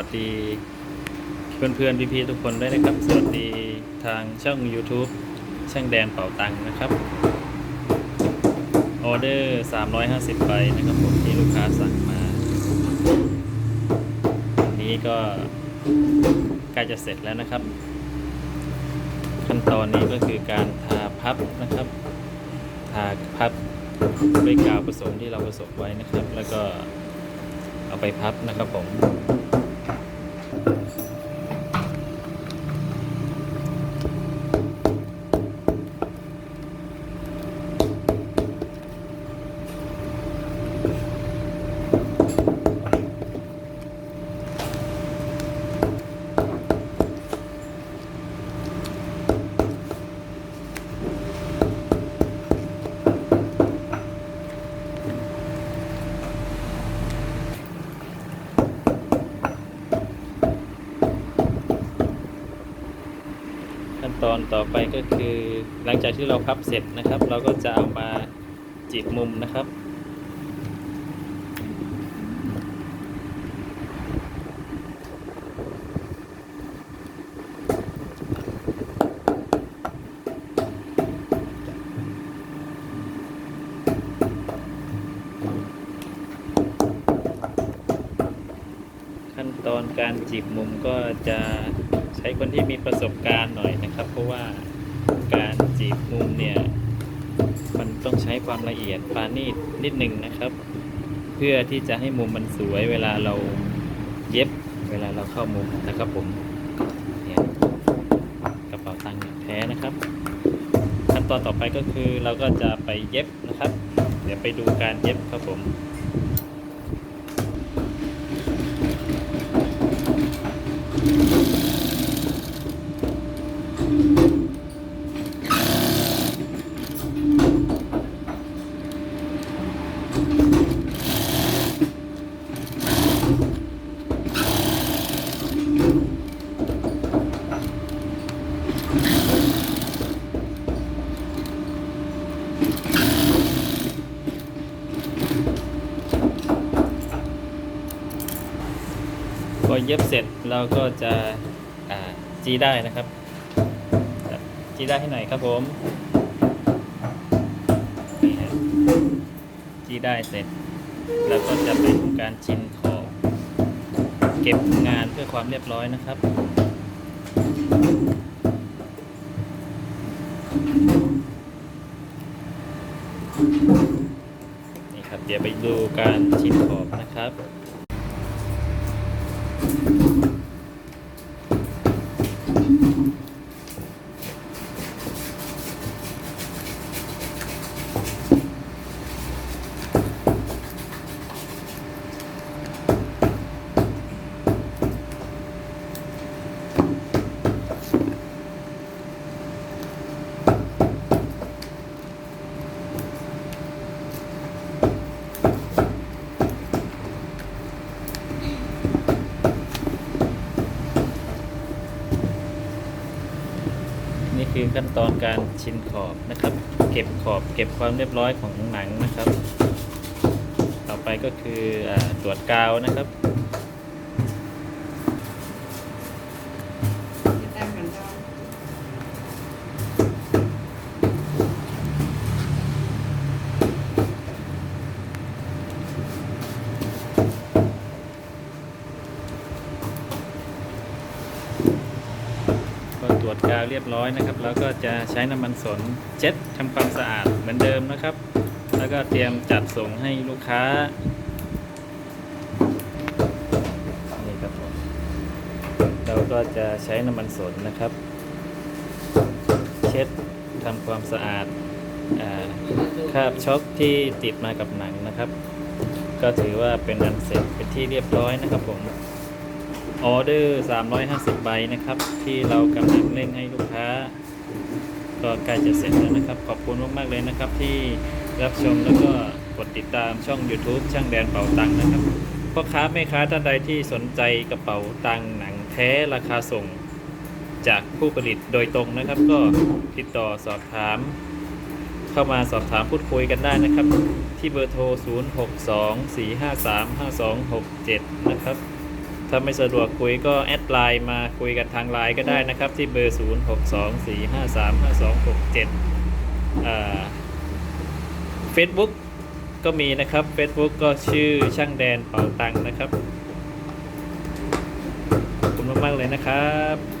ัสวัสดีเพื่อนเพื่อนพี่พี่ๆทุกคนด้วยนะครับ สวัสดีทางช่อง YouTube ช่างแดนเป่าตังค์นะครับออเดอร์ 350ใบนะครับผมที่ลูกค้าสั่งมาวันนี้ก็ใกล้จะเสร็จแล้วนะครับ ขั้นตอนนี้ก็คือการทาพับนะครับ ทาพับด้วยกาวผสมที่เราผสมไว้นะครับ แล้วก็เอาไปพับนะครับผม ตอนต่อไปก็คือหลังจากที่เราพับเสร็จนะครับ เราก็จะเอามาจีบมุมนะครับขั้นตอนการจีบมุมก็จะ ใช้คนที่มีประสบการณ์หน่อยนะครับ เพราะว่าการจีบมุมเนี่ย มันต้องใช้ความละเอียดปาณีตนิดหนึ่งนะครับ เพื่อที่จะให้มุมมันสวยเวลาเราเย็บเวลาเราเข้ามุมนะครับผมเนี่ยกระเป๋าตังค์แท้นะครับ ขั้นตอนต่อไปก็คือเราก็จะไปเย็บนะครับ เดี๋ยวไปดูการเย็บครับผม เย็บเสร็จเราก็จะจีได้นะครับ จีได้ให้หน่อยครับผมนี่ฮะจีได้เสร็จแล้วก็จะไปทำการชินขอบเก็บงานเพื่อความเรียบร้อยนะครับนี่ครับเดี๋ยวไปดูการชินขอบนะครับ นี่คือขั้นตอนการชินขอบนะครับ เก็บขอบเก็บความเรียบร้อยของหนังนะครับ ต่อไปก็คืออตรวจกาวนะครับ ติดตั้งกันได้ ก็ตร วจกาวเรียบร้อยนะครับ แล้วก็จะใช้น้ำมันสนเช็ดทำความสะอาดเหมือนเดิมนะครับ แล้วก็เตรียมจัดส่งให้ลูกค้านี่ครับผมเราก็จะใช้น้ำมันสนนะครับ เช็ดทำความสะอาดคราบช็อกที่ติดมากับหนังนะครับ ก็ถือว่าเป็นอันเสร็จเป็นที่เรียบร้อยนะครับผม ออเดอร์ 350 ใบนะครับ ที่เรากำลังเร่งให้ลูกค้า ก็ใกล้จะเสร็จแล้วนะครับ ขอบคุณมากๆเลยนะครับที่รับชมแล้วก็กดติดตามช่อง YouTube ช่างแดนเป่าตังค์นะครับพ่อค้าแม่ค้าท่านใดที่สนใจกระเป๋าตังค์หนังแท้ราคาส่ง จากผู้ผลิตโดยตรงนะครับ ก็ติดต่อสอบถาม เข้ามาสอบถามพูดคุยกันได้นะครับ ที่เบอร์โทร 0624535267 นะครับ ถ้าไม่สะดวกคุยก็แอดไลน์มาคุยกันทางไลน์ก็ได้นะครับ ที่เบอร์ 0 6 2 4 5 3 5 2 6 7เฟซบุ๊กก็มีนะครับ Facebook ก็ชื่อช่างแดนเป่าตังค์นะครับ ขอบคุณมาก ๆ เลยนะครับ